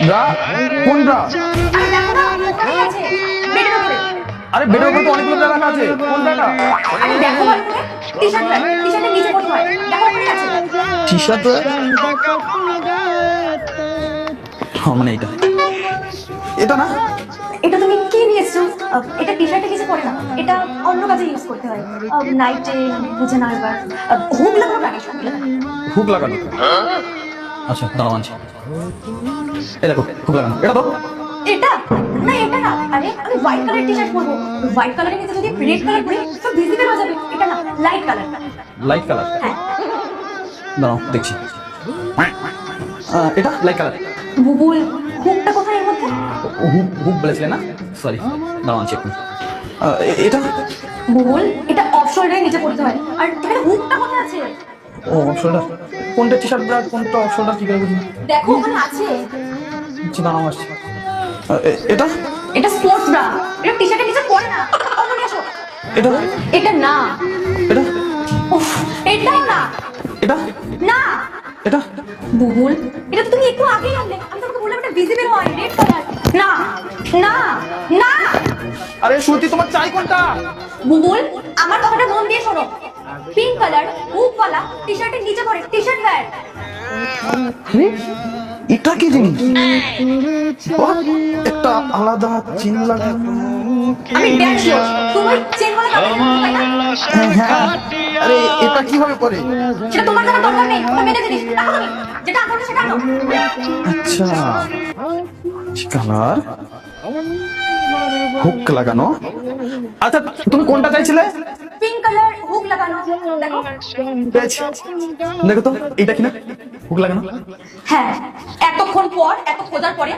Bra কোন bra আরে বেডের উপরে তো অনেকগুলো ব্রা রাখা আছে। কোন ব্রাটা আরে দেখো ভালো করে টি শার্ট টি শার্টের নিচে পড়তে হয়। দেখো আছে। শার্ট হ্যাঁ মানে এটা। এটা না? এটা তুমি কি নিয়ে এসছো আহ, এটা টি শার্টে কিছু পড়ে না। এটা অন্য কাজে ইউজ করতে হয়। নাইটে বুঝে না এবার হুক লাগানো লাগে হুক লাগানো হুক লাগানো আচ্ছা দাঁড়াও আনছি। এই দেখো লাগানো এটা তো? এটা? না এটা না। আরে আমি হোয়াইট কালার টি শার্ট পরবো হোয়াইট কালারের নিচে যদি রেড কালার পরি সব ভিজিবল হয়ে যাবে এটা না লাইট কালার লাইট কালার হ্যাঁ। দাঁড়াও দেখছি। এটা লাইট কালার বুবুল হুকটা কোথায় এর মধ্যে? হুক হুক বলেছিলে না? সরি দাঁড়াও আনছি একটু এটা? বুবুল এটা অফ শোল্ডারের নিচে পড়তে হয়। আর এখানে হুকটা কোথায় আছে? ও অপশনটা কোনটা টি শার্ট ব্রা কোনটা অপশনটা কি করে বুঝি দেখো ওখানে আছে। আচ্ছা দাঁড়াও আসছি। এটা? এটা স্পোর্টস ব্রা এটা টি শার্টের নিচে পড়ে না। ওখানে আসো। এটা? এটা না। এটা? উফ এটাও না। এটা? না। এটা? বুবুল এটা তো তুমি একটু আগেই আনলে। আমি তোমাকে বললাম এটা ভিজিবল হয় রেড কালার না না না। আরে শ্রুতি তোমার চাই কোনটা? বুবুল আমার কথাটা মন দিয়ে শোনো। পিঙ্ক কালার वाला টি শার্টের নিচে পড়ে টি শার্ট ভ্যাট এটা কি জিনিস? একটা আলাদা চিন লাগানো আমি তুমি চেন বলে হ্যাঁ, আরে এটা কীভাবে করে সেটা তোমার দরকার নেই ওটা মেনে জিনিস। যেটা সেটা আনো আচ্ছা কালার। হুক লাগানো। আচ্ছা তুমি কোনটা চাইছিলে? পিঙ্ক কালার দেখো। তো এটা কিনা? হুক লাগানো হ্যাঁ এতক্ষণ পর এত খোঁজার পরে